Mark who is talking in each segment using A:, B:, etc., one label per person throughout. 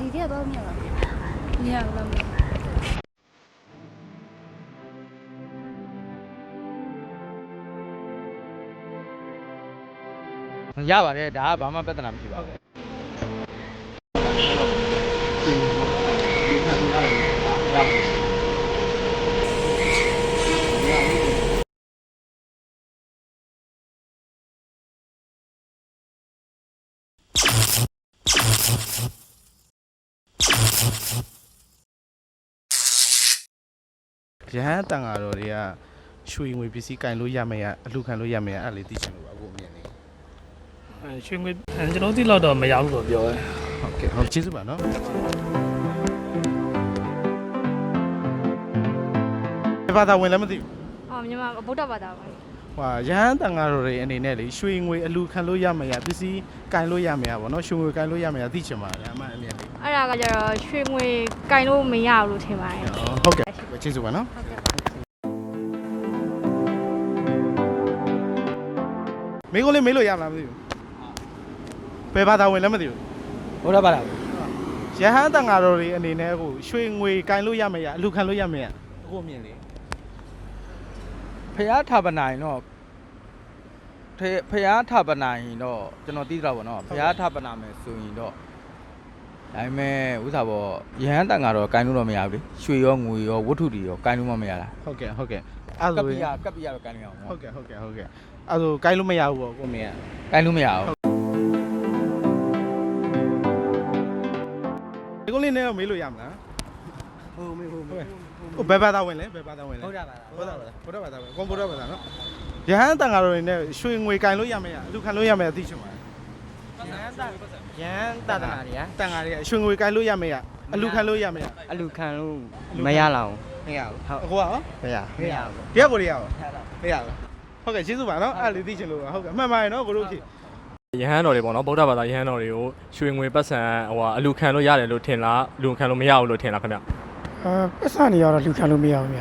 A: ဒီတည်းတော့မြင်ပါ
B: မရဘူးလားမသိ
C: ရပါတယ်ဒါကဘာမှပြဿနာမရှိပါဘူး
D: ရဟန်းတန်ဃာတော်တွေကရွှေငွေပစ္စည်းကင်လို့ရမယ်ရအလှခံလို့ရမယ်ရအဲ့လေသိချင်လို့ပါအခုအမြင်နေ
E: အဲရွှေငွေအဲကျွန်တော်တို့သိလောက်တော့မရဘူးတော့ပြောရဲ
D: ဟုတ်ကဲ့ဟုတ်ကျေးဇူးပါနော်ဘယ်ဘာသာဝင်လဲမသိဘူး
B: အော်မြန်မာဗုဒ္ဓဘာသာပါ
D: ဟွာရဟန်းတန်ဃာတော်တွေအနေနဲ့လေရွှေငွေအလှခံလို့ရမယ်ရပစ္စည်းကင်လို့ရမယ်ရဗောနော်ရွှေငွေကင်လို့ရမယ်ရသိချင်ပါတယ်အမှန်အမြင်လေး
B: အဲ့ဒါကကြတော့ရွှေငွေကင်လို့မရဘူးလို့ထင်ပါတယ်
D: ဟုတ်ကဲ့ကျေးဇူးပါနော်
B: ဟုတ်ကဲ့
D: မိကုန်းလေးမေးလို့ရမလားမသိဘူးဘယ်ဘာသာဝင်လဲမသိဘူး
C: ဘုရားပါလား
D: ရဟန်းတန်ဃာတော်တွေအနေနဲ့ကိုရွှေငွေကင်လို့ရမယ်ရအလှခံလို့ရမယ်ရအခုအမြင်လေး
C: ဖះထာပနာရင်တော့ဖះဖះထာပနာရင်တော့ကျွန်တော်သိတော့ဗောနော်ဖះထာပနာမယ်ဆိုရင်တော့ ဒါပေမဲ့ဥစားပေါ့ရဟန်းတန်ကတော့ကိုင်းလို့တော့မရဘူးလေရွှေရောငွေရောဝတ္ထုတွေရောကိုင်းလို့မမရတာ
D: ဟုတ်ကဲ့ဟုတ်ကဲ့အဲ့
C: ကပ်
D: ဒါ
C: ပီ
D: ဆို
C: ယာ
D: ရင်
C: ကပ်ပီယာတော့ကိုင်းလို့ရအောင်
D: ဟုတ်ကဲ့ဟုတ်ကဲ့ဟုတ်ကဲ့အဲ့ဒါကိုင်လို့မရဘူးပေါ့ကိုမင်းက
C: ကိုင်းလို့မရဘူး
D: ဒီကုန်းလေးနဲ့မေးလို့ရမလား
C: ဟုတ်မေဟုတ်
D: ဟုတ်ဟိုဘယ်ဘာသာဝင်လဲဘယ်ဘာသာဝင်လဲ
C: ဟုတ်တာပါ
D: ဘုရားဘာသာဘုရားဘာသာပဲကွန်ပျူတာဘာသာနော်ရဟန်းတန်ဃာတော်တွေနဲ့ရွှေငွေကင်လို့ရမယ်ရအလှခံလို့ရမယ်သိချင်ပါ တယ်
F: ရန်တဒနာတွေက
D: တန်ဃာတွေကရွှေငွေကင်လို့ရမယ်ရအလှခံလို့ရမယ်ရ
F: အလူခံလို့မရလောက်
D: မရဘူးဟုတ်အခုကရော
F: ဘူးရမရဘူး
D: တရားကိုရရောမရဘူးဟုတ်ကဲ့ကျေးဇူးပါနော်အဲ့လေးသိချင်လို့ပါဟုတ်ကဲ့အမှန်ပါရနော်ကိုတို့ဖြစ်
E: ရဟန်းတော်တွေပေါ့နော်ဗုဒ္ဓဘာသာရဟန်းတော်တွေကိုရွှေငွေပတ်စံဟိုအလူခံလို့ရတယ်လို့ထင်လားလူခံလို့မရဘူးလို့ထင်လားခင်ဗျ
G: အဲပတ်စံနေရတော့လူခံလို့မရဘူးဗျ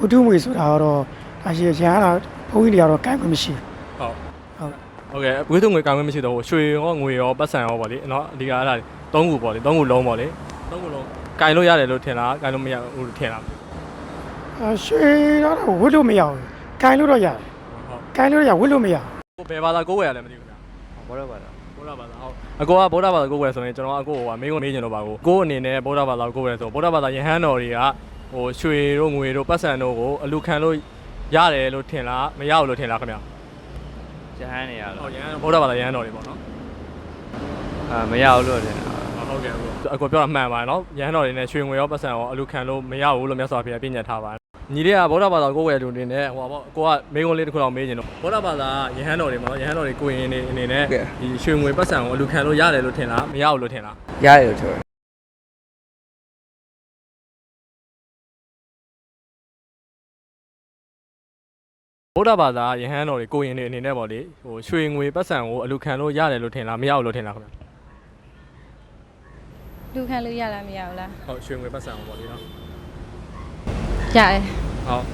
G: ဝတ္ထုငွေဆိုတာကတော့ဒါရှိရရတာဘုန်းကြီးတွေကတော့ကိုင်းခွင့်မရှိ
E: ဟုတ်
G: ဟုတ်
E: ဟုတ်ကဲ့ဝိသုငွေကောင်းခွင့်မရှိတော့ဟိုရွှေရောငွေရောပတ်စံရောပေါ့လေနော်အဓိကအဲ့ဒါသုံးခုပေါ့လေသုံးခုလုံးပေါ့လေသုံးခုလုံးကင်လို့ရတယ်လို့ထင်လားကင်လို့မရဘူးလို့ထင်လား
G: အဲရွှေတော့ဝတ်လို့မရဘူးကိုင်းလို့တော့ရတယ်
E: ဟုတ်
G: ကိုင်းလို့ရဝတ်လို့မရဘူး
E: ကိုဘယ်ဘာသာကိုးဝယ်ရလဲမသိဘူးခင်ဗျ
F: ဘောရပါတော့
E: ဗုဒ္ဓဘာသာဟုတ်အကိုကဗုဒ္ဓဘာသာကိုးဝယ်ဆိုရင်ကျွန်တော်အကိုကမေးခွန်းမေးချင်တော့ပါကိုကိုအနေနဲ့ဗုဒ္ဓဘာသာကိုးဝယ်ဆိုဗုဒ္ဓဘာသာယဟန်တော်တွေကဟိုရွှေတို့ငွေတို့ပတ်စံတို့ကိုအလူခံလို့ရတယ်လို့ထင်လားမရဘူးလို့ထင်လားခင်ဗျ
F: ရဟန်းနေရ
E: ဟု
F: တော့
E: တ်ယဟန်ဗုဒ္ဓဘာသာယဟန်တော်တွေပေါ့နော်
F: အာမရဘူးလို့ထင်တာ
E: ဟုတ်ကဲ့အကိုပြောတာမှန်ပါနော်ယဟန်တော်တွေနဲ့ရွှေငွေရောပတ်စံရောအလူခံလို့မရဘူးလို့မြတ်စွာဘုရားပြညတ်ထားပါတယ်ညီလေးကဗုဒ္ဓဘာသာကိုးဝယ်လူတွေနဲ့ဟိုပါပေါ့ကိုကမေးခွန်းလေးတစ်ခုတော့မေးချင်တော့ဗုဒ္ဓဘာသာယဟန်တော်တွေပေါ့နော်ယဟန်တော်တွေကိုရင်နေအနေနဲ့ဒီရွှေငွေပတ်စံကိုအလူခံလို့ရတယ်လို့ထင်လားမရဘူးလို့ထင်လား
F: ရတယ်လို့ပြောတယ်
E: ဗုဒ္ဓဘာသာယဟန်တော်တွေကိုရင်နေအနေနဲ့ပေါ့လေဟိုရွှေငွေပတ်စံကိုအလူခံလို့ရတယ်လို့ထင်လားမရဘူးလို့ထင်လားခင်ဗျ
B: လူခံလို့ရလားမရဘူးလား
E: ဟုတ်ရွှေငွေပတ်စံကိုပေါ့လေနော်
B: ရတယ်
E: ဟုတ်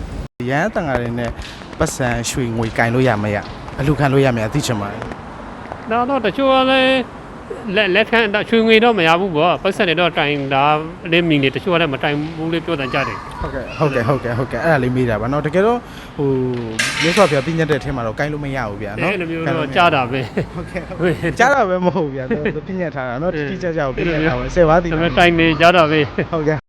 D: ရဟန်းတန်ဃာတွေနဲ့ပတ်စံရွှေငွေကင်လို့ရမယ်ရအလှခံလို့ရမယ်သိချင်ပါတယ်
H: တော့တော့တချို့ကလည်း လက်လက်ခံတော့ချွေငွေတော့မရဘူးပေါ့ပတ်စံတွေတော့တိုင်တာလေးမီနေတချို့ကလည်းမတိုင်ဘူးလေးပြောတန်ကြတယ်
D: ဟုတ်ကဲ့ဟုတ်ကဲ့ဟုတ်ကဲ့ဟုတ်ကဲ့အဲ့ဒါလေးမေးတာပါနော်တကယ်တော့ဟိုမြတ်စွာဘုရားပြညတ်တဲ့ထဲမှာတော့ကင်လို့မရဘူးဗျာနော်
H: အဲ့လိုမျိုးတော့ကြားတာပဲ
D: ဟုတ်ကဲ့ဟုတ်ကဲ့ကြားတာပဲမဟုတ်ဗျာသူပြညတ်ထားတာနော်တိတိကျကျကိုပြညတ်ထားပါဆယ်ပါးတည်
H: ဒါပေမဲ့တိုင်နေကြားတာပဲ
D: ဟုတ်ကဲ့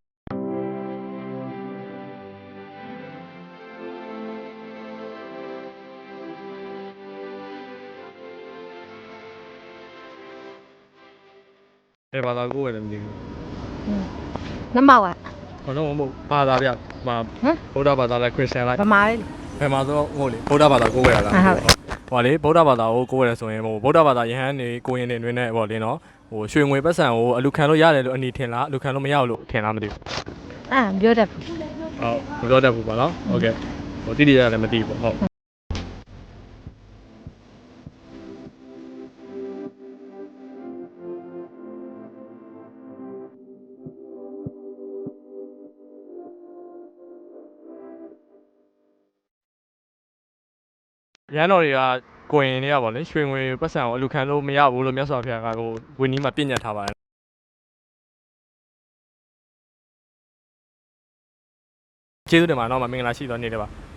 E: ဘယ်ဘာသာကိုဝယ်လည်းမသိဘူး
A: နမောက်က
E: ဟိုတော့မဟုတ်ဘာသာဗျဟမှာဗုဒ္ဓဘာသာလဲခရစ်ယာန်လိုက်
A: ဗမာလေး
E: ဘယ်မှာဆိုတော့ဟုတ်လေဗုဒ္ဓဘာသာကိုဝယ်ရလား
A: ဟုတ်ဟုတ်
E: ဟိုလေဗုဒ္ဓဘာသာကိုကိုဝယ်ရဆိုရင်ဟိုဗုဒ္ဓဘာသာယဟန်တွေကိုရင်နေတွင်နဲ့ပေါ့လေနော်ဟိုရွှေငွေပတ်စံကိုအလူခံလို့ရတယ်လို့အနီထင်လားအလူခံလို့မရဘူးလို့ထင်လားမသိဘူး
A: အာပြောတတ်ဘူး
E: ဟုတ်မပြောတတ်ဘူးပါနော်ဟုတ်ကဲ့ဟိုတိတိကျကျလည်းမသိဘူးပေါ့ဟုတ် ရန်တော်တွေကကိုရင်တွေကဗောလေရွှေငွေပတ်စံကိုအလူခံလို့မရဘူးလို့မြတ်စွာဘုရားကကိုဝင်းနီးမှာပြညတ်ထားပါတယ်ကျေးဇူးတင်ပါတော့မင်္ဂလာရှိသောနေ့တွေပါ